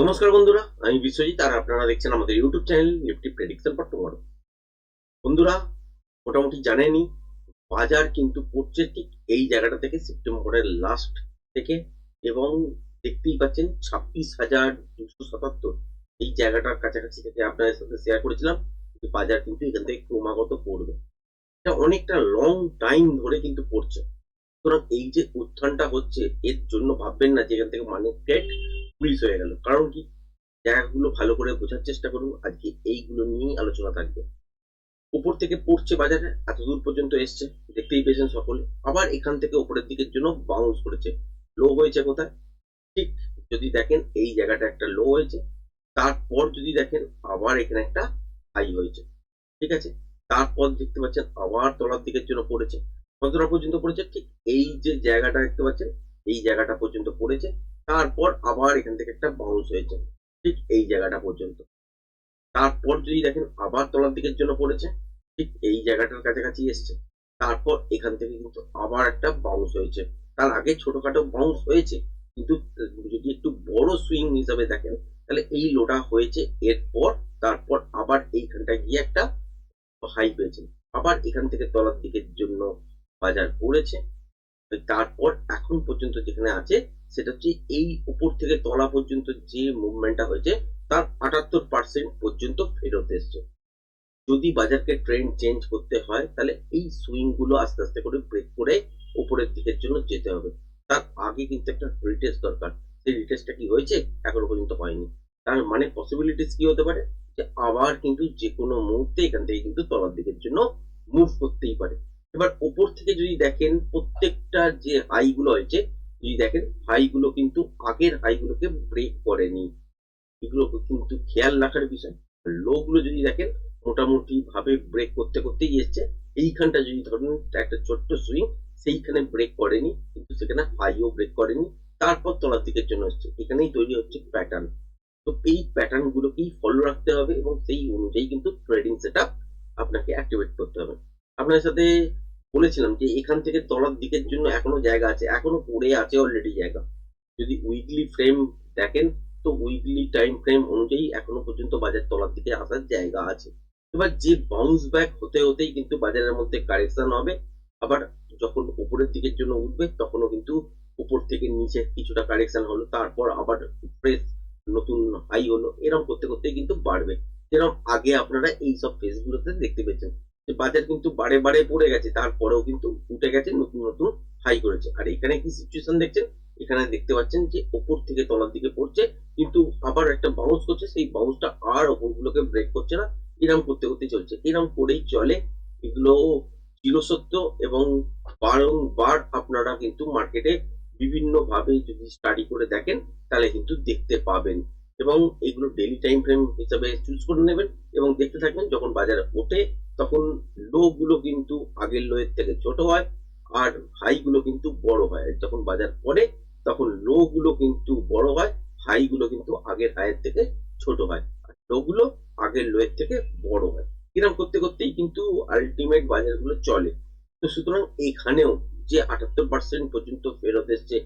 নমস্কার বন্ধুরা, আমি বিশ্বজিৎ, আর আপনারা দেখছেন আমাদের YouTube channel Nifty prediction for tomorrow বন্ধুরা, মোটামুটি জানেনই, বাজার কিন্তু পড়ছে ঠিক এই জায়গাটা থেকে সেপ্টেম্বরের লাস্ট থেকে, এবং দেখতেই পাচ্ছেন ছাব্বিশ হাজার দুশো সাতাত্তর। এই জায়গাটার কাছাকাছি থেকে আপনাদের সাথে শেয়ার করেছিলাম যে বাজার কিন্তু এখান থেকে ক্রমাগত পড়বে। এটা অনেকটা লং টাইম ধরে কিন্তু পড়ছে। সুতরাং এই যে উত্থানটা হচ্ছে, এর জন্য ভাববেন না যে এখান থেকে মার্কেট পুলিশ হয়ে গেল। কারণ কি? জায়গাগুলো ভালো করে বোঝার চেষ্টা করুন। আজকে এইগুলো নিয়েই আলোচনা থাকবে। উপর থেকে পড়ছে বাজারে এত দূর পর্যন্ত এসছে। দেখতেই পেয়েছেন সকলে। আবার এখান থেকে উপরের দিকের জন্য বাউন্স করেছে। লো হয়েছে কোথায়? ঠিক যদি দেখেন এই জায়গাটা একটা লো হয়েছে। তারপর যদি দেখেন আবার এখানে একটা হাই হয়েছে। ঠিক আছে? তারপর দেখতে পাচ্ছেন আবার তলার দিকের জন্য পড়েছে। কতটা পর্যন্ত পড়েছে? ঠিক এই যে জায়গাটা দেখতে পাচ্ছেন, এই জায়গাটা পর্যন্ত পড়েছে। তারপর আবার এখান থেকে একটা বাউন্স হয়েছে। ঠিক এই জায়গাটা পর্যন্ত। তারপর যদি দেখেন আবার তলার দিকের জন্য পড়েছে, ঠিক এই জায়গাটার কাছাকাছি এসছে। তারপর এখান থেকে কিন্তু আবার একটা বাউন্স হয়েছে। তার আগে ছোটখাটো বাউন্স হয়েছে, কিন্তু যদি একটু বড় সুইং হিসাবে দেখেন, তাহলে এই লোটা হয়েছে, এরপর তারপর আবার এইখানটা গিয়ে একটা হাই পেয়েছে। আবার এখান থেকে তলার দিকের জন্য বাজার পড়েছে তারপর এখন পর্যন্ত যেখানে আছে সেটা হচ্ছে এই উপর থেকে তলা পর্যন্ত যে মুভমেন্টটা হয়েছে, তার আটাত্তর পার্সেন্ট পর্যন্ত ফেরত এসছে। যদি বাজারকে ট্রেন্ড চেঞ্জ করতে হয়, তাহলে এই সুইংগুলো আস্তে আস্তে করে ব্রেক করে উপরের দিকের জন্য যেতে হবে। তার আগে কিন্তু একটা রিটেস্ট দরকার। সেই রিটেস্টটা কি হয়েছে? এখনও পর্যন্ত হয়নি। তার মানে পসিবিলিটিস কি হতে পারে? যে আবার কিন্তু যে কোনো মুহূর্তে এখান থেকে কিন্তু তলার দিকের জন্য মুভ করতেই পারে। এবার ওপর থেকে যদি দেখেন, প্রত্যেকটা যে হাই গুলো হয়েছে যদি দেখেন হাই গুলো কিন্তু আগের হাই গুলোকে ব্রেক করেনি। এগুলো কিন্তু খেয়াল রাখার বিষয়। লো গুলো যদি দেখেন মোটামুটি ভাবে ব্রেক করতে করতেই এসছে। এইখানটা যদি ধরুন, একটা ছোট্ট সুইং সেইখানে ব্রেক করেনি, কিন্তু সেখানে হাইও ব্রেক করেনি। তারপর তলার দিকের জন্য এসছে। এখানেই তৈরি হচ্ছে প্যাটার্ন তো এই প্যাটার্ন গুলোকেই ফলো রাখতে হবে এবং সেই অনুযায়ী কিন্তু ট্রেডিং সেট আপনাকে অ্যাক্টিভেট করতে হবে। আপনার সাথে বলেছিলাম যে এখান থেকে তলার দিকের জন্য এখনও জায়গা আছে, এখনও পড়ে আছে অলরেডি জায়গা। যদি উইকলি ফ্রেম দেখেন, তো উইকলি টাইম ফ্রেম অনুযায়ী এখনও পর্যন্ত বাজার তলার দিকে আসার জায়গা আছে। এবার যে বাউন্স ব্যাক হতে হতেই কিন্তু বাজারের মধ্যে কারেকশন হবে। আবার যখন উপরের দিকের জন্য উঠবে, তখনও কিন্তু উপর থেকে নিচে কিছুটা কারেকশন হলো। তারপর আবার ফ্রেশ নতুন হাই হলো। এরকম করতে করতে কিন্তু বাড়বে। যেরকম আগে আপনারা এই সব ফেসগুলোতে দেখতে পেয়েছেন। যে বাজার কিন্তু বারে বারে পড়ে গেছে, তারপরেও কিন্তু উঠে গেছে নতুন নতুন হাই করেছে। আর এখানে কি সিচুয়েশন দেখছেন? এখানে দেখতে পাচ্ছেন যে ওপর থেকে তলার দিকে পড়ছে, কিন্তু আবার একটা বাউন্স করছে, সেই বাউন্সটা আর ওপরগুলোকে ব্রেক করছে না এরকম করতে করতে চলছে। এরকম করেই চলে এগুলো চিরসত্য এবং বারংবার আপনারা কিন্তু মার্কেটে বিভিন্ন ভাবে যদি স্টাডি করে দেখেন, তাহলে কিন্তু দেখতে পাবেন। এবং এগুলো ডেলি টাইম ফ্রেম হিসাবে চুজ করে নেবেন এবং দেখতে থাকবেন যখন বাজারে ওঠে তখন লো গুলো কিন্তু আগের লোয়ের থেকে ছোট হয় আর হাই গুলো কিন্তু বড় হয়। যখন বাজার পড়ে, তখন লো গুলো কিন্তু বড় হয় হাই গুলো কিন্তু আগের হাইয়ের থেকে ছোট হয় আর লো গুলো আগের লোয়ের থেকে বড় হয়। এরকম করতে করতেই কিন্তু আলটিমেট বাজারগুলো চলে। তো সুতরাং এখানেও যে আটাত্তর পার্সেন্ট পর্যন্ত ফেরত এসছে,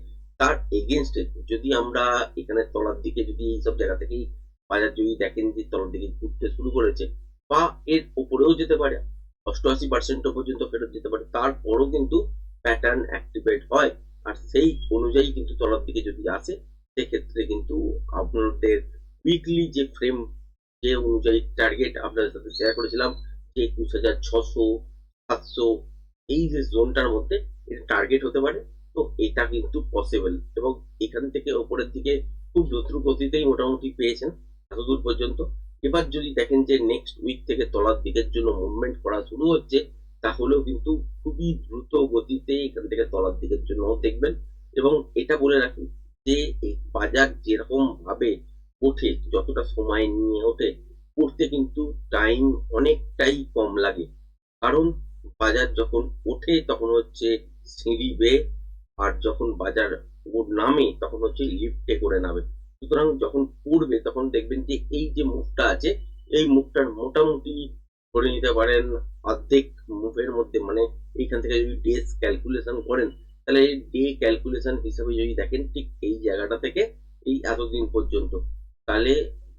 তার এগেনস্টে যদি আমরা এখানে তলার দিকে যদি এইসব জায়গা থেকেই বাজার যদি দেখেন যে তলার দিকে ঘুরতে শুরু করেছে বা এর উপরেও যেতে পারে, অষ্টআশি পার্সেন্ট পর্যন্ত ফেরত যেতে পারে, তারপরও কিন্তু প্যাটার্ন অ্যাক্টিভেট হয়। আর সেই অনুযায়ী কিন্তু তলার দিকে যদি আসে, সেক্ষেত্রে কিন্তু আপনাদের উইকলি যে ফ্রেম যে অনুযায়ী টার্গেট আপনাদের সাথে শেয়ার করেছিলাম, যে একুশ হাজার ছশো, সাতশো, এই যে জোনটার মধ্যে এটা টার্গেট হতে পারে, তো এটা কিন্তু পসিবল এবং এখান থেকে ওপরের দিকে খুব দ্রুত গতিতেই মোটামুটি পেয়েছেন, এতদূর পর্যন্ত। এবার যদি দেখেন যে নেক্সট উইক থেকে তলার দিকের জন্য মুভমেন্ট করা শুরু হচ্ছে, তাহলেও কিন্তু খুবই দ্রুত গতিতে এখান থেকে তলার দিকের জন্য দেখবেন। এবং এটা বলে রাখি যে বাজার যেরকম ভাবে ওঠে, যতটা সময় নিয়ে ওঠে উঠতে কিন্তু টাইম অনেকটাই কম লাগে। কারণ বাজার যখন ওঠে, তখন হচ্ছে সিঁড়ি বেয়ে, আর যখন বাজার নামে, তখন হচ্ছে লিফটে করে নামে। সুতরাং যখন পড়বে, তখন দেখবেন যে এই যে মুখটা আছে, এই মুখটার মোটামুটি ধরে নিতে পারেন অর্ধেক মুভের মধ্যে মানে এইখান থেকে যদি ডেস ক্যালকুলেশন করেন, তাহলে এই ডে ক্যালকুলেশন হিসাবে যদি দেখেন, ঠিক এই জায়গাটা থেকে এই এতদিন পর্যন্ত। তাহলে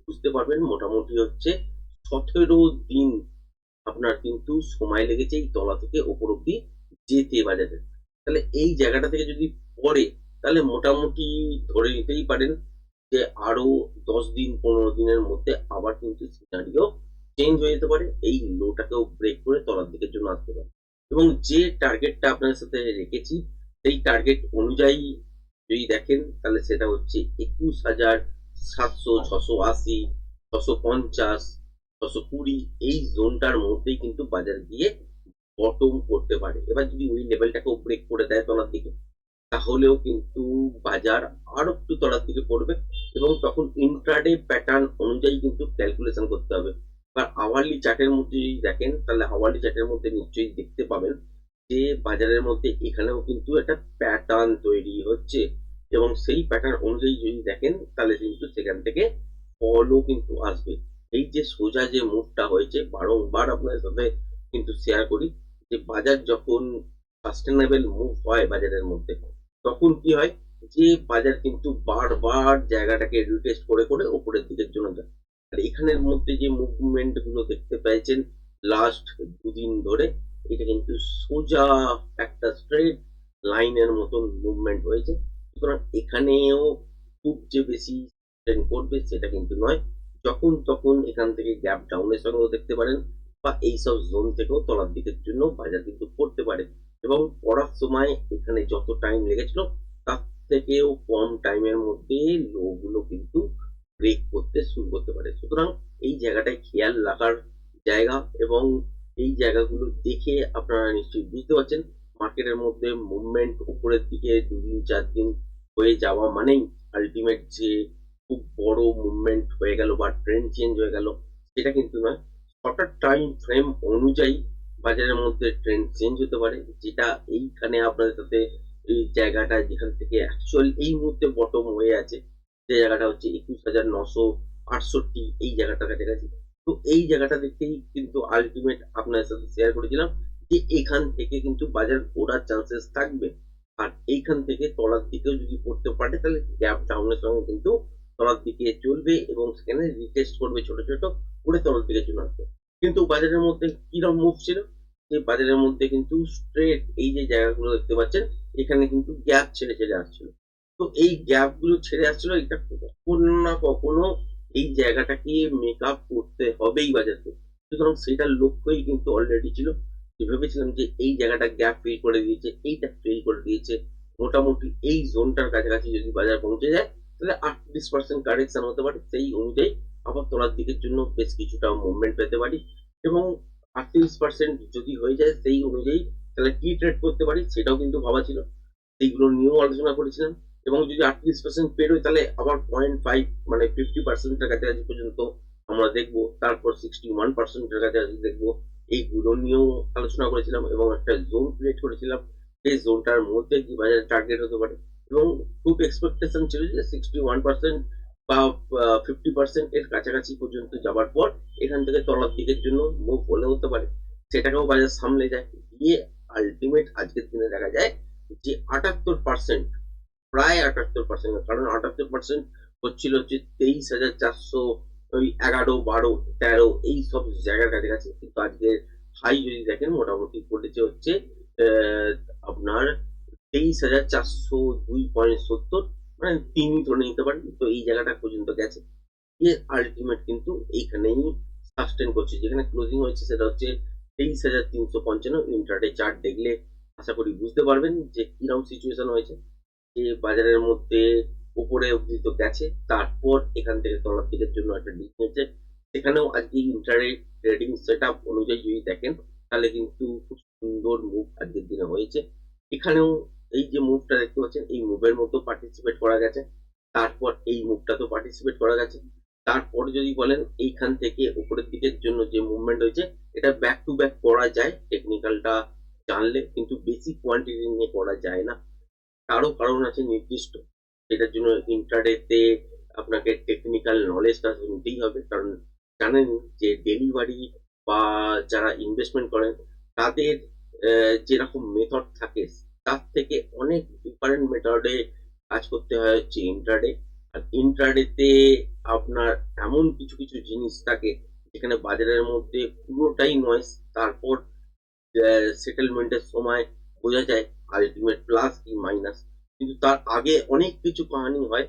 বুঝতে পারবেন মোটামুটি হচ্ছে সতেরো দিন আপনার কিন্তু সময় লেগেছে এই তলা থেকে ওপর অব্দি যেতে বাজারে তাহলে এই জায়গাটা থেকে যদি পড়ে, তাহলে মোটামুটি ধরে নিতেই পারেন যে আরও দশ দিন, পনেরো দিনের মধ্যে আবার কিন্তু সিনারিও চেঞ্জ হয়ে যেতে পারে। এই লোটাকেও ব্রেক করে তলার দিকের জন্য আসতে পারে। এবং যে টার্গেটটা আপনার সাথে রেখেছি, সেই টার্গেট অনুযায়ী যদি দেখেন, তাহলে সেটা হচ্ছে একুশ হাজার সাতশো ছশো আশি, ছশো পঞ্চাশ, ছশো কুড়ি, এই জোনটার মধ্যেই কিন্তু বাজার গিয়ে বটম করতে পারে। এবার যদি ওই লেভেলটাকেও ব্রেক করে দেয় তলার দিকে তাহলেও কিন্তু বাজার আরও একটু তলার দিকে পড়বে এবং তখন ইন্ট্রাডে প্যাটার্ন অনুযায়ী কিন্তু ক্যালকুলেশন করতে হবে। এবার আওয়ারলি চার্টের মধ্যে যদি দেখেন, তাহলে আওয়ারলি চার্টের মধ্যে নিশ্চয়ই দেখতে পাবেন যে বাজারের মধ্যে এখানেও কিন্তু একটা প্যাটার্ন তৈরি হচ্ছে এবং সেই প্যাটার্ন অনুযায়ী যদি দেখেন, তাহলে কিন্তু সেখান থেকে ফলও কিন্তু আসবে। এই যে সোজা যে মুভটা হয়েছে, বারংবার আপনাদের সাথে কিন্তু শেয়ার করি যে বাজার যখন সাস্টেনেবল মুভ হয় বাজারের মধ্যে তখন কি হয় যে বাজার কিন্তু বারবার জায়গাটাকে রিটেস্ট করে করে উপরের দিকের জন্য যায়। আর এখানের মধ্যে যে মুভমেন্টগুলো দেখতে পেয়েছেন লাস্ট দুদিন ধরে, এটা কিন্তু সোজা একটা স্ট্রেট লাইনের মতন মুভমেন্ট হয়েছে। সুতরাং এখানেও খুব যে বেশি করবে সেটা কিন্তু নয়। যখন তখন এখান থেকে গ্যাপ ডাউনের সঙ্গেও দেখতে পারেন বা এইসব জোন থেকেও তলার দিকের জন্য বাজার কিন্তু পড়তে পারে। এবং পড়ার সময় এখানে যত টাইম লেগেছিল, তার থেকেও কম টাইমের মধ্যে লো গুলো কিন্তু ব্রেক করতে শুরু করতে পারে। সুতরাং এই জায়গাটায় খেয়াল রাখার জায়গা এবং এই জায়গাগুলো দেখে আপনারা নিশ্চয়ই বুঝতে পারছেন মার্কেটের মধ্যে মুভমেন্ট উপরের দিকে দুদিন চার দিন হয়ে যাওয়া মানেই আলটিমেট যে খুব বড় মুভমেন্ট হয়ে গেল বা ট্রেন্ড চেঞ্জ হয়ে গেল, সেটা কিন্তু নয়। শর্টার টাইম ফ্রেম অনুযায়ী বাজারের মধ্যে ট্রেন্ড চেঞ্জ হতে পারে। যেটা এইখানে আপনাদের সাথে এই জায়গাটা যেখান থেকে অ্যাকচুয়াল এই মুহূর্তে বটম হয়ে আছে, যে জায়গাটা হচ্ছে একুশ হাজার নশো আটষট্টি, এই জায়গাটার কাছাকাছি। তো এই জায়গাটা দেখেই কিন্তু আলটিমেট আপনাদের সাথে শেয়ার করেছিলাম যে এখান থেকে কিন্তু বাজার ঘোরার চান্সেস থাকবে। আর এইখান থেকে তলার দিকেও যদি পড়তে পারে, তাহলে গ্যাপ ডাউনের সঙ্গে কিন্তু তলার দিকে চলবে এবং সেখানে রিটেস্ট করবে ছোট ছোট করে তলার দিকে চলে আসবে। কিন্তু বাজারের মধ্যে কীরকম মুভ ছিল? যে বাজারের মধ্যে কিন্তু স্ট্রেট এই যে জায়গাগুলো দেখতে পাচ্ছেন, এখানে কিন্তু গ্যাপ ছেড়ে ছেড়ে আসছিল। তো এই গ্যাপগুলো ছেড়ে আসছিল, এটা কখনো না কখনো এই জায়গাটাকে মেক আপ করতে হবেই বাজারকে। সুতরাং সেটার লক্ষ্যই কিন্তু অলরেডি ছিল। যে ভেবেছিলাম যে এই জায়গাটা গ্যাপ ফিল করে দিয়েছে, এইটা ফিল করে দিয়েছে। মোটামুটি এই জোনটার কাছাকাছি যদি বাজার পৌঁছে যায়, তাহলে আটত্রিশ পার্সেন্ট কারেকশন হতে পারে। সেই অনুযায়ী আবার তোলার দিকের জন্য বেশ কিছুটা মুভমেন্ট পেতে পারি এবং আটত্রিশ পার্সেন্ট যদি হয়ে যায় সেই অনুযায়ী তাহলে কি ট্রেড করতে পারি সেটাও কিন্তু ভাবা ছিল। সেইগুলো নিয়েও আলোচনা করেছিলাম এবং যদি আটত্রিশ পার্সেন্ট পেরোয় তাহলে আবার পয়েন্ট ফাইভ মানে ফিফটি পার্সেন্টের কাছাকাছি পর্যন্ত আমরা দেখব, তারপর সিক্সটি ওয়ান পার্সেন্টের কাছাকাছি দেখব। এইগুলো নিয়েও আলোচনা করেছিলাম এবং একটা জোন ক্রিয়েট করেছিলাম। সেই জোনটার মধ্যে কি বাজারে টার্গেট হতে পারে এবং খুব এক্সপেকটেশন ছিল যে সিক্সটি ওয়ান পার্সেন্ট বা ফিফটি পার্সেন্ট এর কাছাকাছি পর্যন্ত যাবার পর এখান থেকে তলার দিকের জন্য মুভ হলে হতে পারে। সেটাকেও বাজার সামলে যায়। গিয়ে আলটিমেট আজকের দিনে দেখা যায় যে আটাত্তর পার্সেন্ট প্রায় আটাত্তর পার্সেন্ট কারণ আটাত্তর পার্সেন্ট হচ্ছিল হচ্ছে তেইশ হাজার চারশো ওই এগারো, বারো, তেরো এই সব জায়গার কাছাকাছি। কিন্তু আজকে হাই যদি দেখেন, মোটামুটি পড়েছে হচ্ছে আপনার তেইশ হাজার চারশো দুই পয়েন্ট সত্তর মানে তিনই ধরে নিতে পারেন। তো এই জায়গাটা পর্যন্ত গেছে। এর আলটিমেট কিন্তু এইখানেই সাস্টেন করছে। যেখানে ক্লোজিং হয়েছে সেটা হচ্ছে তেইশ হাজার তিনশো পঞ্চান্ন ইন্টারডে চার্ট দেখলে আশা করি বুঝতে পারবেন যে কীরকম সিচুয়েশন হয়েছে। যে বাজারের মধ্যে উপরে অব্দি তো গেছে। তারপর এখান থেকে তলার দিকের জন্য একটা ডিপ নিয়েছে সেখানেও আজকে ইন্টারে ট্রেডিং সেট আপ অনুযায়ী যদি দেখেন, তাহলে কিন্তু খুব সুন্দর মুভ আজকের দিনে হয়েছে। এখানেও এই যে মুভটা দেখতে পাচ্ছেন, এই মুভের মতো পার্টিসিপেট করা গেছে। তারপর এই মুভটা তো পার্টিসিপেট করা গেছে। তারপর যদি বলেন, এইখান থেকে উপরের দিকের জন্য যে মুভমেন্ট হয়েছে এটা ব্যাক টু ব্যাক করা যায়। টেকনিক্যালটা জানলে, কিন্তু বেশি কোয়ান্টিটি নিয়ে করা যায় না। তারও কারণ আছে নির্দিষ্ট। এটার জন্য ইন্টারডেতে আপনাকে টেকনিক্যাল নলেজটা নিতেই হবে। কারণ জানেন যে ডেলিভারি বা যারা ইনভেস্টমেন্ট করেন, তাদের যেরকম মেথড থাকে তার থেকে অনেক ডিফারেন্ট মেথডে কাজ করতে হয় হচ্ছে ইন্ট্রাডে আর ইন্ট্রাডেতে আপনার এমন কিছু কিছু জিনিস থাকে যেখানে বাজারের মধ্যে পুরোটাই নয়েস তারপর সেটেলমেন্টের সময় বোঝা যায় আলটিমেট প্লাস কি মাইনাস কিন্তু তার আগে অনেক কিছু কাহানি হয়।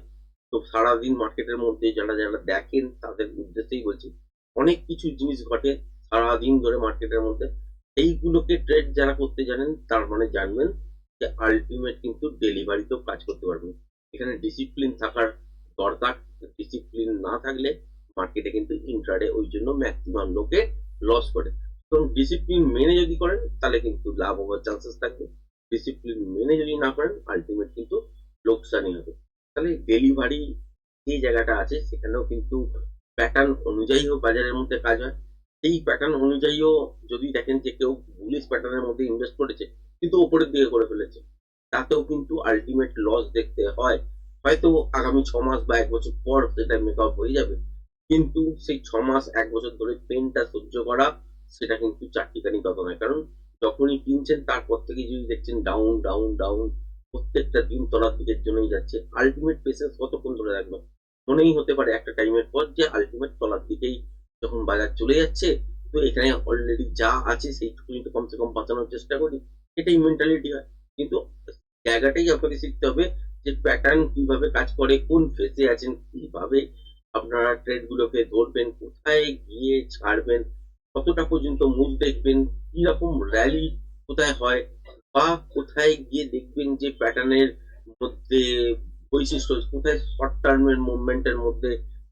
তো সারাদিন মার্কেটের মধ্যে যারা যারা দেখেন তাদের উদ্দেশ্যেই বলছি, অনেক কিছু জিনিস ঘটে সারাদিন ধরে মার্কেটের মধ্যে। এইগুলোকে ট্রেড যারা করতে জানেন তার মানে জানবেন আলটিমেট কিন্তু ডেলিভারিতেও কাজ করতে পারবেন এখানে ডিসিপ্লিন থাকার দরকার। ডিসিপ্লিন না থাকলে মার্কেটে কিন্তু ইন্ট্রাডে ওই জন্য ম্যাক্সিমাম লোকে লস করে। তো ডিসিপ্লিন মেনে যদি করেন, তাহলে কিন্তু লাভ হওয়ার চান্সেস থাকবে। ডিসিপ্লিন মেনে যদি না করেন আলটিমেট কিন্তু লোকসানই হবে। তাহলে ডেলিভারি যে জায়গাটা আছে, সেখানেও কিন্তু প্যাটার্ন অনুযায়ীও বাজারের মধ্যে কাজ হয়। সেই প্যাটার্ন অনুযায়ীও যদি দেখেন যে কেউ বুলিশ প্যাটার্নের মধ্যে ইনভেস্ট করেছে কিন্তু ওপরের দিকে করে ফেলেছে। তাতেও কিন্তু আলটিমেট লস দেখতে হয়। হয়তো আগামী ছ মাস বা এক বছর পর সেটা মেক আপ হয়ে যাবে। কিন্তু সেই ছ মাস, এক বছর ধরে পেনটা সহ্য করা, সেটা কিন্তু চারটিখানি কথা নয়। কারণ যখনই কিনছেন, তারপর থেকে যদি দেখছেন ডাউন ডাউন ডাউন প্রত্যেকটা দিন তলার দিকের জন্যই যাচ্ছে। আলটিমেট পেশেন্স কতক্ষণ ধরে রাখবে মনেই হতে পারে একটা টাইমের পর যে আলটিমেট তলার দিকেই যখন বাজার চলে যাচ্ছে, তো এখানে অলরেডি যা আছে সেইটুকুনি তো কমসে কম বাঁচানোর চেষ্টা করি এটাই মেন্টালিটি হয়। কিন্তু জায়গাটাই আপনাকে শিখতে হবে যে প্যাটার্ন কীভাবে কাজ করে, কোন ফেসে আছেন, কীভাবে আপনারা ট্রেড গুলোকে ধরবেন, কোথায় গিয়ে ছাড়বেন, কতটা পর্যন্ত মুভ দেখবেন, কীরকম র্যালি কোথায় হয়, বা কোথায় গিয়ে দেখবেন যে প্যাটার্নের মধ্যে বৈশিষ্ট্য, কোথায় শর্ট টার্মের মুভমেন্টের মধ্যে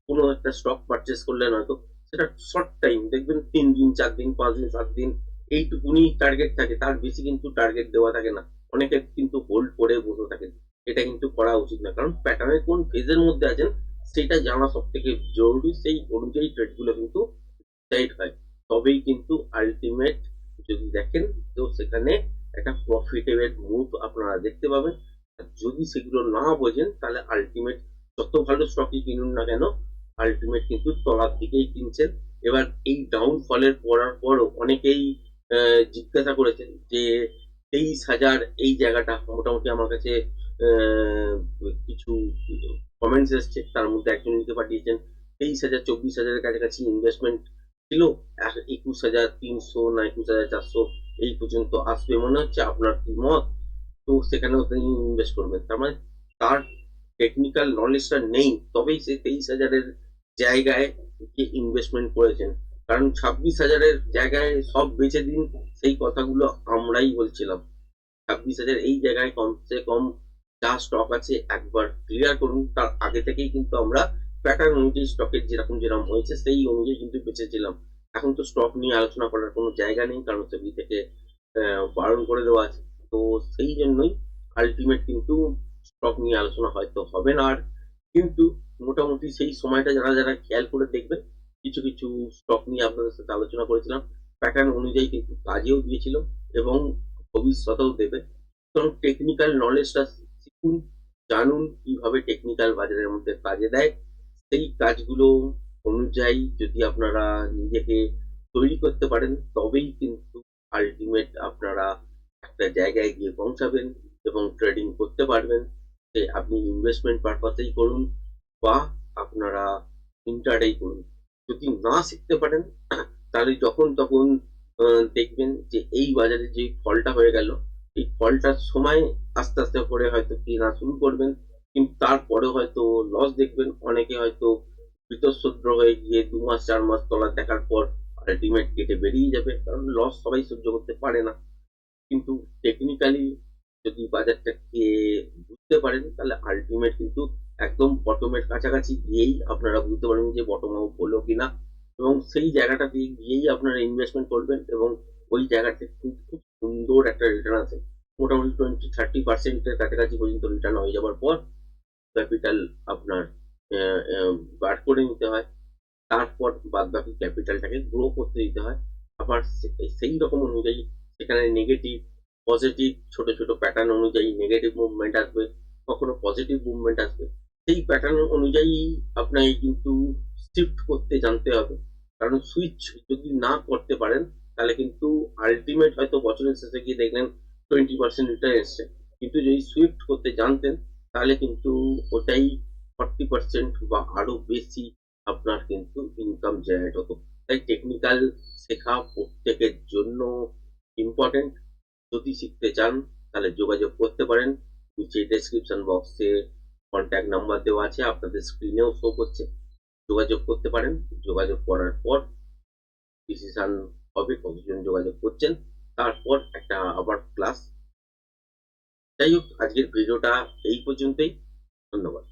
কোনো একটা স্টক পারচেস করলেন হয়তো, সেটা শর্ট টাইম দেখবেন তিন দিন, চার দিন, পাঁচ দিন, সাত দিন এইটুকুনি টার্গেট থাকে, তার বেশি কিন্তু টার্গেট দেওয়া থাকে না। অনেকে কিন্তু হোল্ড করে বসে থাকেন এটা কিন্তু করা উচিত না। কারণ প্যাটার্নের কোন ফেজের মধ্যে আছেন, সেটা জানা সব থেকে জরুরি। সেই অনুযায়ী ট্রেডগুলো কিন্তু ডিসাইড হয়। তবেই কিন্তু আলটিমেট যদি দেখেন, তো সেখানে একটা প্রফিটেবল মুভ আপনারা দেখতে পাবেন। আর যদি সেগুলো না বোঝেন, তাহলে আলটিমেট যত ভালো স্টকই কিনুন না কেন আলটিমেট কিন্তু তলার দিকেই কিনছেন। এবার এই ডাউন ফলের পড়ার পরও অনেকেই জিজ্ঞাসা করেছেন যে তেইশ হাজার এই জায়গাটা মোটামুটি আমার কাছে কিছু কমেন্টস এসছে, তার মধ্যে একজন লিখে পাঠিয়েছেন, তেইশ হাজার, চব্বিশ হাজারের কাছাকাছি ইনভেস্টমেন্ট ছিল এক- একুশ হাজার তিনশো না একুশ হাজার চারশো এই পর্যন্ত আসবে, মনে হচ্ছে আপনার কি মত? তো সেখানেও তিনি ইনভেস্ট করবেন। তার মানে তার টেকনিক্যাল নলেজটা নেই, তবেই সে তেইশ হাজারের জায়গায় গিয়ে ইনভেস্টমেন্ট করেছেন। কারণ ছাব্বিশ হাজারের জায়গায় সব বেচে দিন, সেই কথাগুলো আমরাই বলছিলাম। ছাব্বিশ হাজার এই জায়গায় কমসে কম যা স্টক আছে একবার ক্লিয়ার করুন, তার আগে থেকেই কিন্তু আমরা প্যাটার্ন অনুযায়ী স্টকের যেরকম যেরকম হয়েছে, সেই অনুযায়ী কিন্তু বেঁচেছিলাম। এখন তো স্টক নিয়ে আলোচনা করার কোনো জায়গা নেই, কারণ সেগুলি থেকে বারণ করে দেওয়া আছে। তো সেই জন্যই আলটিমেট কিন্তু স্টক নিয়ে আলোচনা হয়তো হবে না আর। কিন্তু মোটামুটি সেই সময়টা যারা যারা খেয়াল করে দেখবেন কিছু কিছু স্টক নিয়ে আপনাদের সাথে আলোচনা করেছিলাম। প্যাটার্ন অনুযায়ী কিন্তু কাজেও দিয়েছিল এবং ভবিষ্যতেও দেবে। কারণ টেকনিক্যাল নলেজটা শিখুন, জানুন কীভাবে টেকনিক্যাল বাজারের মধ্যে কাজে দেয়। সেই কাজগুলো অনুযায়ী যদি আপনারা নিজেকে তৈরি করতে পারেন, তবেই কিন্তু আলটিমেট আপনারা একটা জায়গায় গিয়ে পৌঁছাবেন এবং ট্রেডিং করতে পারবেন। যে আপনি ইনভেস্টমেন্ট পারপাসেই করুন বা আপনারা ইন্টারডেই করুন। যদি না শিখতে পারেন, তাহলে যখন তখন দেখবেন যে এই বাজারে যে ফলটা হয়ে গেল, এই ফলটার সময় আস্তে আস্তে করে হয়তো কেনা শুরু করবেন, কিন্তু তারপরে হয়তো লস দেখবেন। অনেকে হয়তো বীতশ্রদ্র হয়ে গিয়ে দু মাস, চার মাস তলা দেখার পর আলটিমেট কেটে বেরিয়ে যাবে, কারণ লস সবাই সহ্য করতে পারে না। কিন্তু টেকনিক্যালি যদি বাজারটাকে বুঝতে পারেন, তাহলে আলটিমেট কিন্তু একদম বটমের কাছাকাছি গিয়েই আপনারা বুঝতে পারবেন যে বটম আউট হলো কিনা। এবং সেই জায়গাটাতে গিয়েই আপনারা ইনভেস্টমেন্ট করবেন এবং ওই জায়গাতে খুব খুব সুন্দর একটা রিটার্ন আছে। মোটামুটি টোয়েন্টি থার্টি পার্সেন্টের কাছাকাছি পর্যন্ত রিটার্ন হয়ে যাওয়ার পর ক্যাপিটাল আপনার বার করে নিতে হয়। তারপর বাদ বাকি ক্যাপিটালটাকে গ্রো করতে দিতে হয়। আবার সেই রকম অনুযায়ী সেখানে নেগেটিভ পজিটিভ ছোট ছোট প্যাটার্ন অনুযায়ী নেগেটিভ মুভমেন্ট আসবে, কখনো পজিটিভ মুভমেন্ট আসবে। সেই প্যাটার্ন অনুযায়ী আপনাকে কিন্তু শিফট করতে জানতে হবে। কারণ সুইচ যদি না করতে পারেন, তাহলে কিন্তু আলটিমেট হয়তো বছরের শেষে গিয়ে দেখলেন টোয়েন্টি পার্সেন্ট রিটার্ন এসছে। কিন্তু যদি সুইফট করতে জানতেন, তাহলে কিন্তু ওটাই ফর্টি পার্সেন্ট বা আরও বেশি আপনার কিন্তু ইনকাম জেনারেট হতো। তাই টেকনিক্যাল শেখা প্রত্যেকের জন্য ইম্পর্টেন্ট যদি শিখতে চান, তাহলে যোগাযোগ করতে পারেন। নিচে ডেসক্রিপশন বক্সে কন্ট্যাক্ট নাম্বার দেওয়া আছে, আপনাদের স্ক্রিনেও শো করছে। যোগাযোগ করতে পারেন। যোগাযোগ করার পর ডিসিশন হবে, কতজন যোগাযোগ করছেন। তারপর একটা আবার ক্লাস যাই হোক, আজকের ভিডিওটা এই পর্যন্তই। ধন্যবাদ।